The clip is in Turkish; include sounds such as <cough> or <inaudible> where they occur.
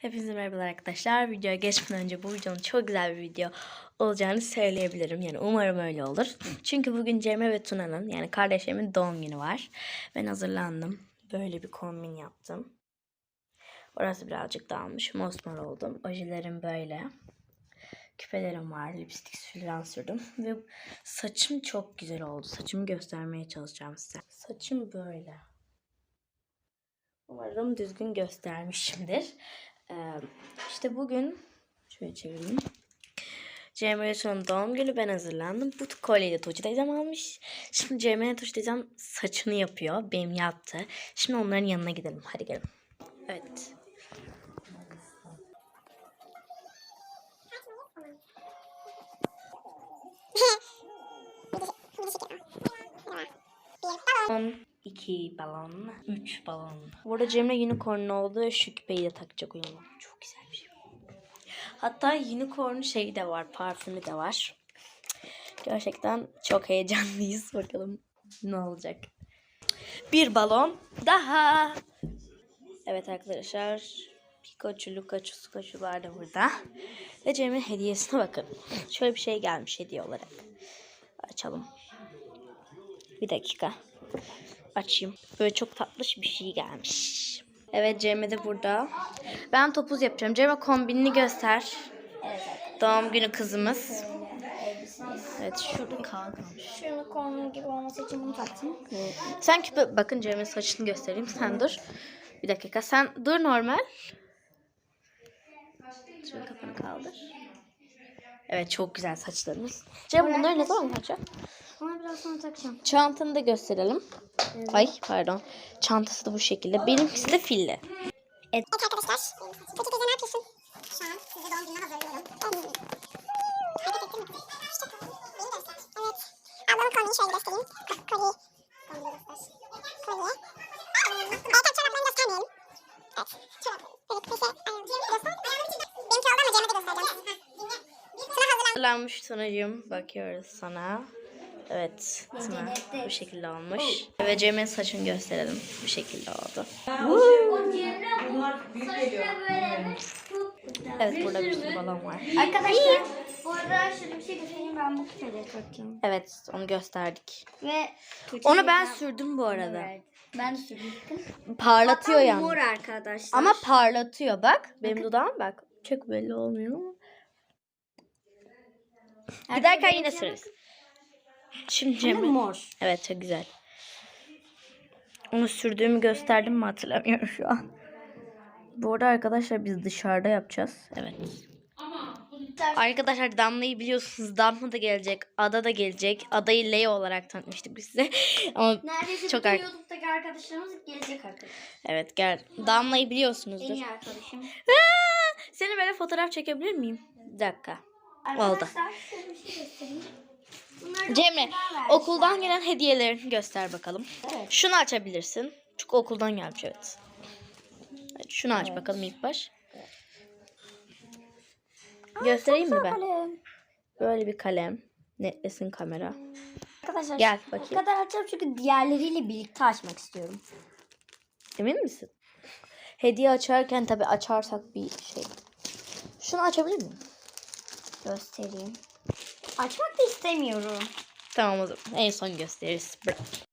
Hepinize merhabalar arkadaşlar. Videoya geçmeden önce bu videonun çok güzel bir video olacağını söyleyebilirim. Yani umarım öyle olur. Çünkü bugün Cemre ve Tuna'nın yani kardeşlerimin doğum günü var. Ben hazırlandım. Böyle bir kombin yaptım. Orası birazcık dağılmış. Mosmor oldum. Ojelerim böyle. Küpelerim var. Lipstik falan sürdüm. Ve saçım çok güzel oldu. Saçımı göstermeye çalışacağım size. Saçım böyle. Umarım düzgün göstermişimdir. Ee, işte bugün şöyle çevireyim. Cemre'nin doğum günü ben hazırlandım. Bu kolyeyi de Tuğçe teyzem almış. Şimdi Cemre Tuğçe teyzem saçını yapıyor. Benim yaptı. Şimdi onların yanına gidelim. Hadi gelin. Evet. <laughs> Um, 2 balon, 3 balon. Bu Burada Cemre unicorn oldu. Şu de takacak uyanma. Çok güzel bir şey. Hatta unicorn şeyi de var. Parfümü de var. Gerçekten çok heyecanlıyız. Bakalım ne olacak. Bir balon daha. Evet arkadaşlar. Pikachu, Lukachu, Sukachu'lar da burada. Ve Cem'in hediyesine bakın. <laughs> Şöyle bir şey gelmiş hediye olarak. Açalım. Bir dakika. Açayım. Böyle çok tatlış bir şey gelmiş. Evet Cemre de burada. Ben topuz yapacağım. Cemre kombinini göster. Doğum günü kızımız. Evet şurada kalmış. Şunu konu gibi olması için bunu taktım. Sen küpe bakın Cemre'nin saçını göstereyim. Sen dur. Bir dakika. Sen dur normal. Şöyle kafanı kaldır. Evet çok güzel saçlarımız. Cem bunları ne zaman yapacak? Onu biraz sonra takacağım. Çantanı da gösterelim. Ay pardon. Çantası da bu şekilde. Benimkisi de filli. Evet arkadaşlar. Tuğçe teyze ne yapıyorsun? Şu an size doğum gününe hazırlıyorum. Hareket mi? İşte bu. Beni göster. Evet. Ablamın kolyeyi şöyle göstereyim. Göster. Kolye. Çoraplarını göstermeyelim. Evet. Çorapları. Evet. Ayağım. Göster. Benimki oldu ama Cem'e de göstereceğim. Hazırlanmış Tunacığım. Bakıyoruz sana. Evet. Tuna bu şekilde olmuş. Ve Cem'in saçını gösterelim. Bu şekilde oldu. Evet burada bir sürü balon var. Arkadaşlar bu arada şöyle bir şey göstereyim ben bu küpeleri takacağım. Evet onu gösterdik. Ve Onu ben sürdüm bu arada. Ben de sürdüm. Parlatıyor Hatta yani. Mor arkadaşlar. Ama parlatıyor bak. Benim dudağım bak. Çok belli olmuyor ama. Giderken yine süreriz. Şimdi Cemre. mor. Evet çok güzel. Onu sürdüğümü gösterdim mi hatırlamıyorum şu an. Bu arada arkadaşlar biz dışarıda yapacağız. Evet. Arkadaşlar Damla'yı biliyorsunuz. Damla da gelecek. Ada da gelecek. Adayı Leo olarak tanıtmıştık biz size. <laughs> Ama Neredeyse çok ar- YouTube'daki arkadaşlarımız gelecek arkadaşlar. evet gel. Damla'yı En biliyorsunuzdur. iyi arkadaşım. Aa, Seni böyle fotoğraf çekebilir miyim? Bir dakika. Oldu. Arkadaşlar şöyle bir şey göstereyim. Cemre okuldan gelen hediyelerini göster bakalım. Evet. Şunu açabilirsin. Çünkü okuldan gelmiş evet. Evet, Şunu aç bakalım ilk baş. Göstereyim mi ben? Kalem. Böyle bir kalem. Netlesin kamera. Arkadaşlar Gel bakayım. kadar açacağım çünkü diğerleriyle birlikte açmak istiyorum. Emin misin? Hediye açarken tabi açarsak bir şey. Şunu açabilir miyim? Göstereyim. Açmak istemiyorum. Tamam o zaman. En son gösteririz. Bırak.